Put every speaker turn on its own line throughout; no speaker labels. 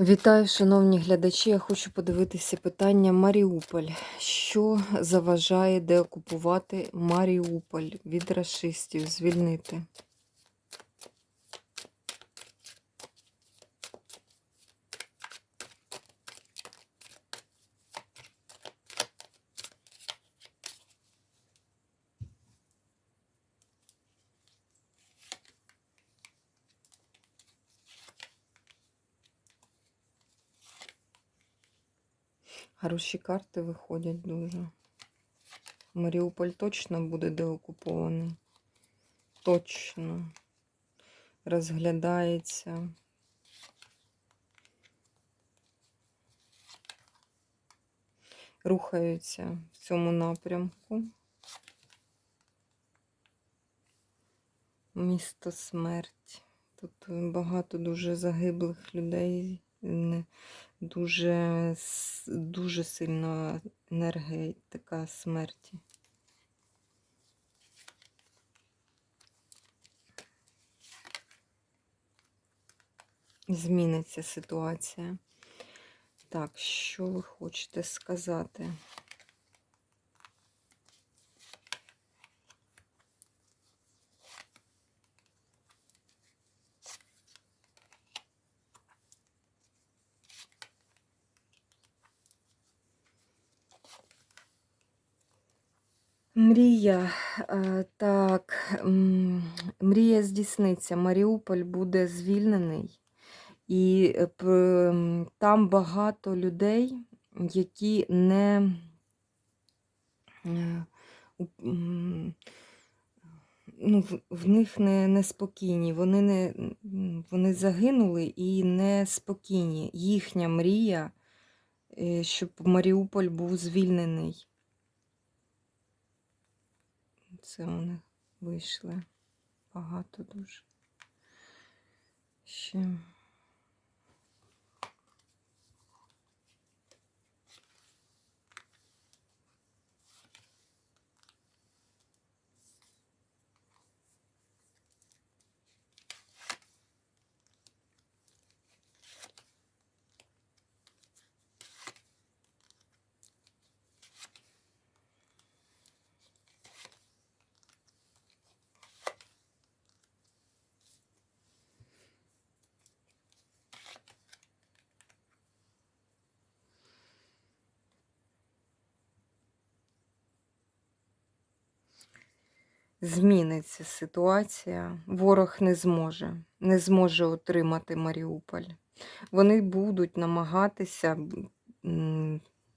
Вітаю, шановні глядачі. Я хочу подивитися питання Маріуполь. Що заважає деокупувати Маріуполь від расистів, звільнити? Хороші карти виходять дуже. Маріуполь точно буде деокупований. Точно. Розглядається. Рухаються в цьому напрямку. Місто смерть. Тут багато дуже загиблих людей. Дуже, дуже сильно енергетика смерті. Зміниться ситуація. Так, що ви хочете сказати? Мрія, е, так, мрія здійсниться. Маріуполь буде звільнений, і е, там багато людей, які не е, ну, в, них не, неспокійні. Вони, не, вони загинули і неспокійні. Їхня мрія, щоб Маріуполь був звільнений. Це вони вийшли. Багато дуже. Ще. Зміниться ситуація. Ворог не зможе, не зможе отримати Маріуполь. Вони будуть намагатися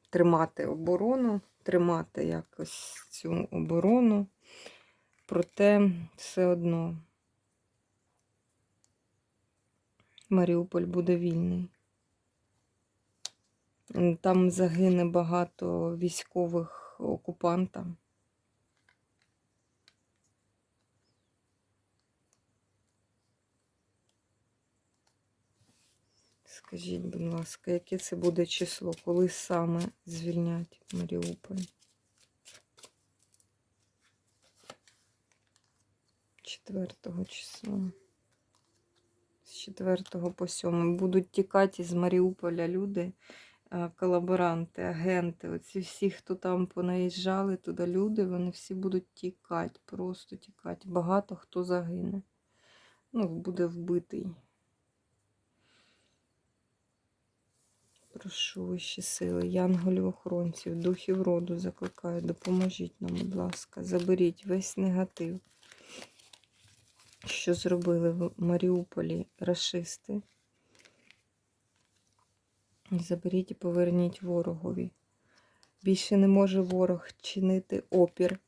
тримати оборону, тримати якось цю оборону, проте все одно Маріуполь буде вільний. Там загине багато військових окупанта. Скажіть, будь ласка, яке це буде число, коли саме звільнять Маріуполь? 4 числа. З 4 по 7 будуть тікати з Маріуполя люди, е, колаборанти, агенти. Оці всі, хто там понаїжджали туди люди, вони всі будуть тікати, просто тікати. Багато хто загине. Ну, буде вбитий. Прошу вищі сили, янголів охоронців, духів роду закликаю, допоможіть нам, будь ласка, заберіть весь негатив, що зробили в Маріуполі рашисти. Заберіть і поверніть ворогові. Більше не може ворог чинити опір,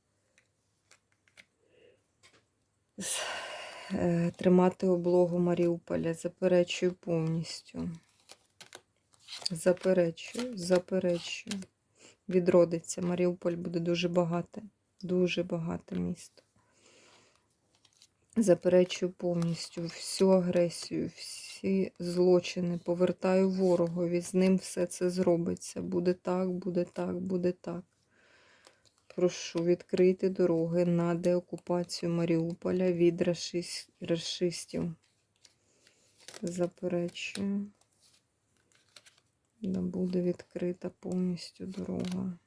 е, тримати облогу Маріуполя. Заперечую повністю. Заперечую, заперечую. Відродиться. Маріуполь буде дуже багате, дуже багате місто. Заперечую повністю всю агресію, всі злочини. Повертаю ворогові. З ним все це зробиться. Буде так, буде так, буде так. Прошу відкрити дороги на деокупацію Маріуполя від рашис- рашистів. Заперечую. Да буде відкрита повністю дорога.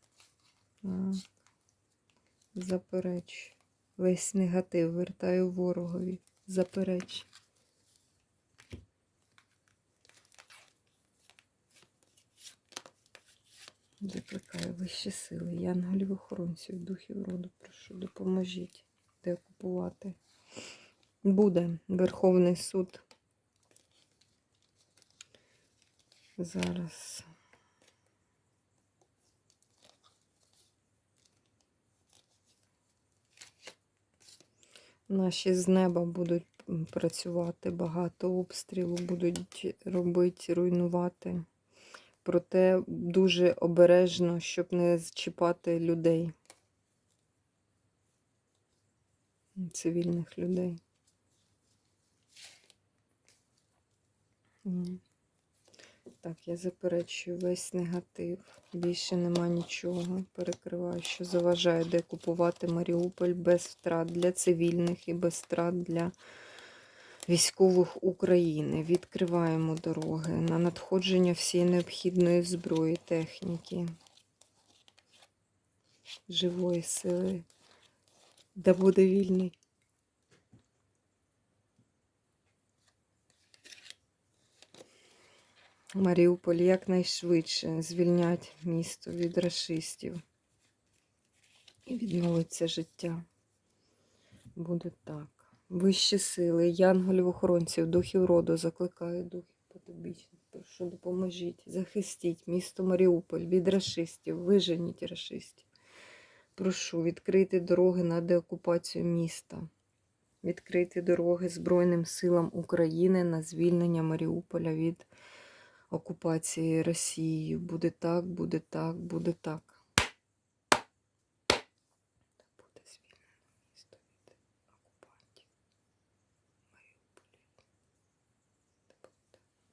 Запереч. Весь негатив вертаю ворогові. Запереч. Закликаю вищі сили, янголів охоронців, духів роду, прошу, допоможіть деокупувати. Буде Верховний суд. Зараз. Наші з неба будуть працювати, багато обстрілу будуть робити, руйнувати. Проте дуже обережно, щоб не зчіпати людей. Цивільних людей. Так, я заперечую весь негатив. Більше нема нічого. Перекриваю, що заважає декупувати Маріуполь без втрат для цивільних і без втрат для військових України. Відкриваємо дороги на надходження всієї необхідної зброї, техніки, живої сили. Да буде вільний. Маріуполь якнайшвидше звільнять місто від расистів. І відновиться життя. Буде так. Вищі сили, янголів охоронців, духів роду, закликаю духів потойбічних. Прошу, допоможіть, захистіть місто Маріуполь від расистів, виженіть расистів. Прошу відкрити дороги на деокупацію міста, відкрити дороги Збройним силам України на звільнення Маріуполя від окупації Росією. Буде так, буде так, буде так.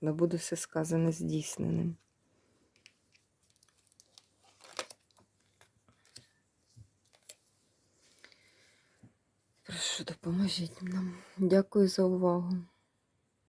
Да буде все сказане здійсненим. Прошу, допоможіть нам. Дякую за увагу.